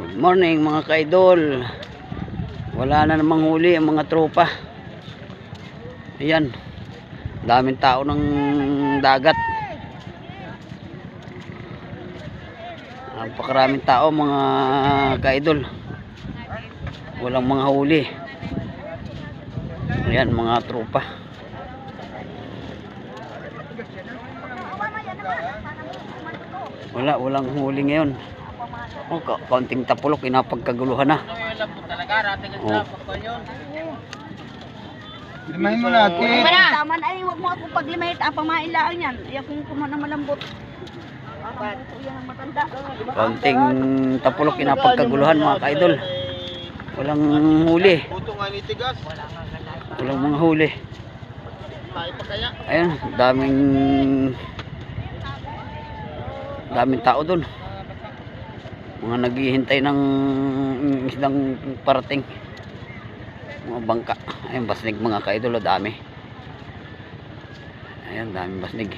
Good morning mga kaidol. Wala na namang huli ang mga tropa. Ayan. Daming tao ng dagat. Napakaraming tao mga kaidol. Walang mga huli. Ayan mga tropa. Wala, walang huli ngayon. Oh, ka- kaunting tapulok, inapagkaguluhan na. Oh. Limahin mo natin. Tama na ay, huwag mo akong paglimahit. Apang mailaan yan. Ay, kung kumana malambot. Kaunting tapulok, inapagkaguluhan mga kaidol. Walang huli. Walang mga huli. Tayo pa kaya. Ayun, daming daming tao doon. Mga naghihintay ng isdang parating. Mga bangka. Ayun, basnig mga kaidol, oh, dami. Ayun, daming basnig.